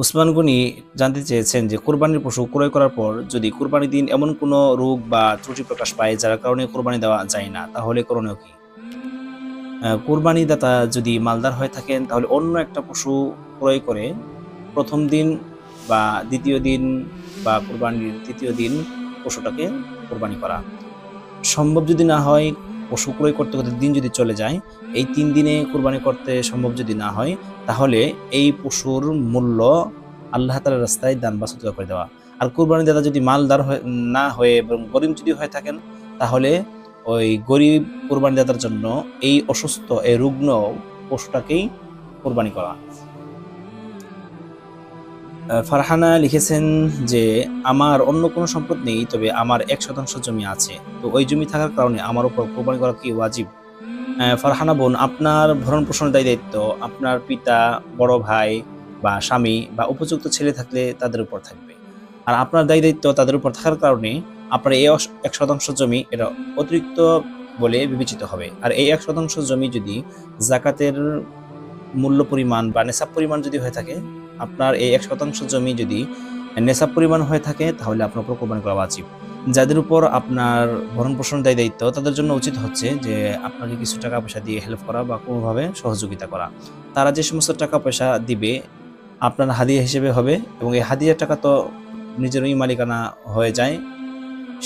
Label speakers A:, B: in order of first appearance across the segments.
A: উসমান গনি জানতে চেয়েছেন যে কোরবানির পশু ক্রয় করার পর যদি কোরবানির দিন এমন কোনো রোগ বা ত্রুটি প্রকাশ পায় যার কারণে কোরবানি দেওয়া যায় না, তাহলে করণীয় কি? কোরবানি দাতা যদি মালদার হয়ে থাকেন, তাহলে অন্য একটা পশু ক্রয় করে প্রথম দিন বা দ্বিতীয় দিন বা কোরবানির তৃতীয় দিন পশুটাকে কোরবানি করা। সম্ভব যদি না হয় পশু ক্রয় করতে করতে দিন যদি চলে যায়, এই তিন দিনে কোরবানি করতে সম্ভব যদি না হয়, তাহলে এই পশুর মূল্য আল্লাহ তালার রাস্তায় দান বা সদকা করে দেওয়া। আর কোরবানি দাদা যদি মালদার না হয়ে এবং গরিব যদি হয়ে থাকেন, তাহলে ওই গরিব কোরবানি দাতার জন্য এই অসুস্থ, এই রুগ্ন পশুটাকেই কোরবানি করা। ফারহানা লিখেছেন যে, আমার অন্য কোনো সম্পদ নেই, তবে আমার এক শতাংশ জমি আছে। তো ওই জমি থাকার কারণে আমার উপর কোরবানি করা কি ওয়াজিব? ফারহানা বোন, আপনার ভরণ পোষণের দায় দায়িত্ব। আপনার পিতা, বড় ভাই বা স্বামী বা উপযুক্ত ছেলে থাকলে তাদের উপর থাকবে। আর আপনার দায় দায়িত্ব তাদের উপর থাকার কারণে আপনার এই এক শতাংশ জমি এটা অতিরিক্ত বলে বিবেচিত হবে। আর এই এক শতাংশ জমি যদি জাকাতের মূল্য পরিমাণ বা নেশাব পরিমাণ যদি হয়ে থাকে আপনার এই এক শতাংশ জমি যদি নেশাব পরিমাণ হয়ে থাকে, তাহলে আপনার উপর কোরবানি করা উচিত যাদের উপর আপনার ভরণ পোষণ দায় দায়িত্ব, তাদের জন্য উচিত হচ্ছে যে আপনাকে কিছু টাকা পয়সা দিয়ে হেল্প করা বা কোনোভাবে সহযোগিতা করা। তারা যে সমস্ত টাকা পয়সা দিবে, আপনার হাদিয়া হিসেবে হবে এবং এই হাদিয়ার টাকা তো নিজেরই মালিকানা হয়ে যায়।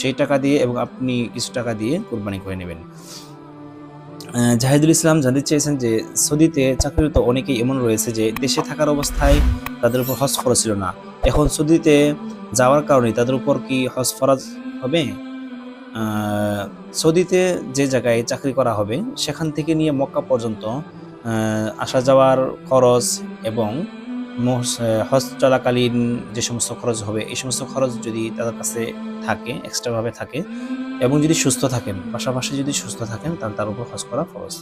A: সেই টাকা দিয়ে এবং আপনি কিছু টাকা দিয়ে কোরবানি করে নেবেন। জাহিদুল ইসলাম জানতে চেয়েছেন যে সৌদিতে চাকরিরত অনেকেই এমন রয়েছে যে দেশে থাকার অবস্থায় তাদের উপর হজ ফরজ ছিল না। এখন সৌদিতে যাওয়ার কারণে তাদের উপর কি হজ ফরজ হবে? সৌদিতে যে জায়গায় চাকরি করা হবে, সেখান থেকে নিয়ে মক্কা পর্যন্ত আসা যাওয়ার খরচ এবং হজ চলাকালীন যে সমস্ত খরচ হবে, এই সমস্ত খরচ যদি তাদের কাছে থাকে এক্সট্রাভাবে থাকে এবং যদি সুস্থ থাকেন পাশাপাশি যদি সুস্থ থাকেন তাহলে তার উপর হজ করা খরচ